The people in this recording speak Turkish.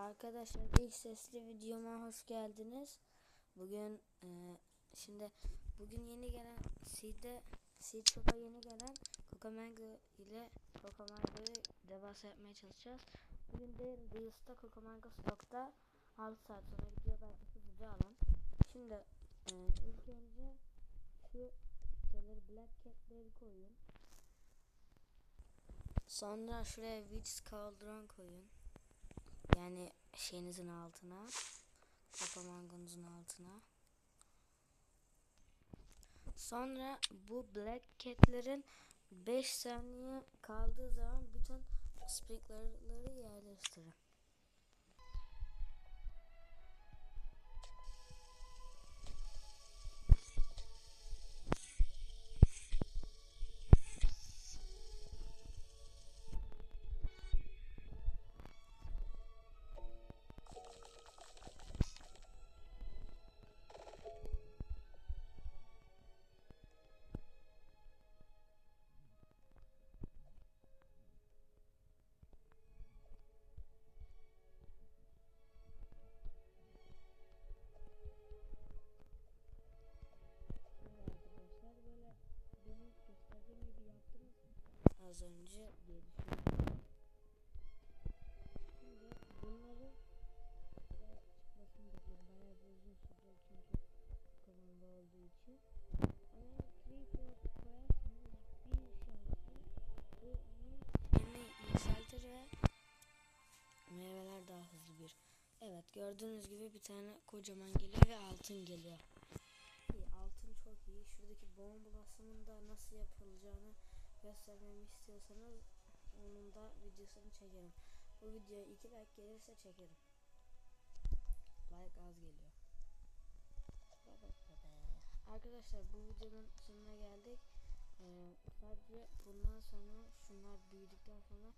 Arkadaşlar ilk sesli videoma hoş geldiniz. Bugün e, şimdi bugün yeni gelen Seed'de Seed Shop'a yeni gelen Cocomango ile Cocomango'yu devasa yapmaya çalışacağız. Bugün de Reels'ta Cocomango stokta 6 saat sonra gidiyor belki hızlıca alın. Şimdi e, ilk önce şu şeyleri Black Cat'leri koyun. Sonra şuraya Witch Cauldron koyun. Yani şeyinizin altına. Kapamangonuzun altına. Sonra bu Black Cat'lerin 5 saniye kaldığı zaman bütün sprinklerları yerleştirin. Evet gördüğünüz gibi bir tane kocaman geliyor ve altın geliyor. İyi, altın çok iyi. Şuradaki bomba basımını da nasıl yapılacağını göstermemi istiyorsanız onun da videosunu çekerim. Bu videoya 2 like gelirse çekerim. Like az geliyor. Arkadaşlar bu videonun sonuna geldik. Ee, sadece bundan sonra şunlar büyüdükten sonra